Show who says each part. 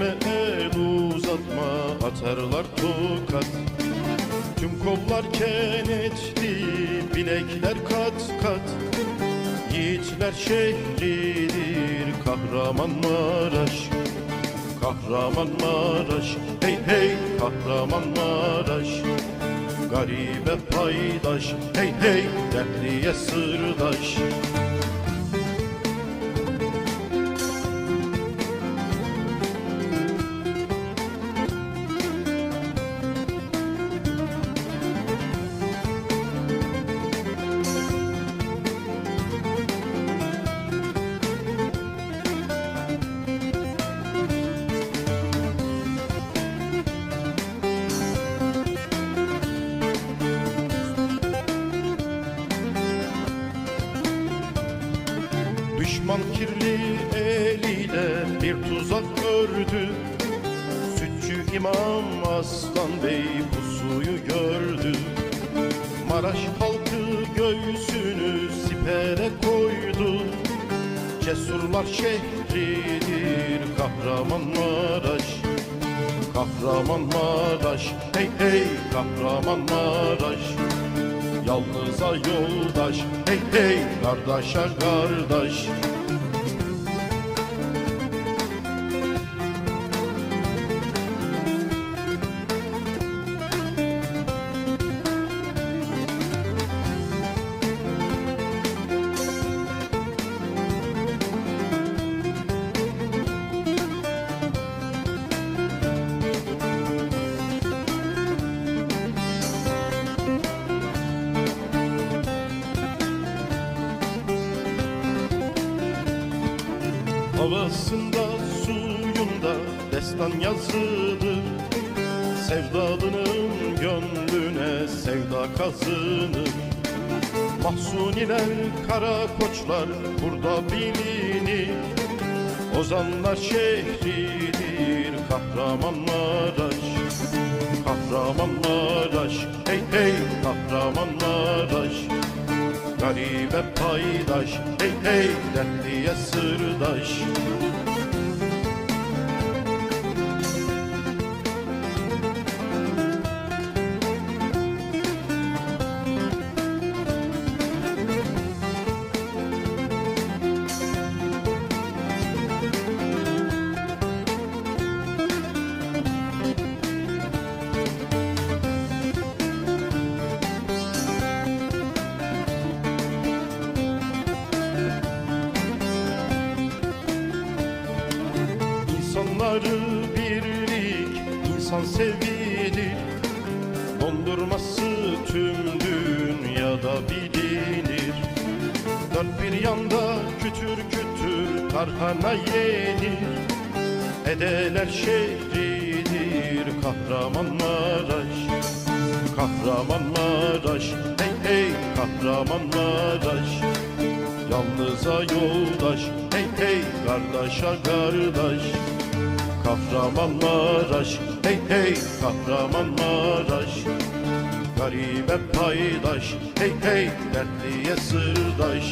Speaker 1: Elime el uzatma atarlar tokat. Tüm kollar kenetli bilekler kat kat. Yiğitler şehridir Kahramanmaraş. Kahramanmaraş hey hey Kahramanmaraş. Garibe paydaş hey hey dertliye sırdaş Düşman kirli eliyle bir tuzak ördü Sütçü İmam Aslan Bey pusuyu gördü. Maraş halkı göğsünü sipere koydu. Cesurlar şehridir Kahramanmaraş Kahramanmaraş hey hey Kahramanmaraş Yalnıza yoldaş hey hey kardeşa kardeş Havasında suyunda destan yazılır Sevdalının gönlüne sevda kazınır Mahsuniler, kara koçlar burada bilinir Ozanlar şehridir Kahramanmaraş Kahramanmaraş hey hey Kahramanmaraş Garibe paydaş hey hey dertliye sırdaş İnsanları birlik, insan sevilir Dondurması tüm dünyada bilinir. Dört bir yanda kütür kütür tarhana yenir. Edeler şehridir Kahramanmaraş. Kahramanmaraş hey hey Kahramanmaraş. Yalnıza yoldaş hey hey kardeşa kardeş Kahramanmaraş hey hey Kahramanmaraş Garibe paydaş. Hey hey dertliye sırdaş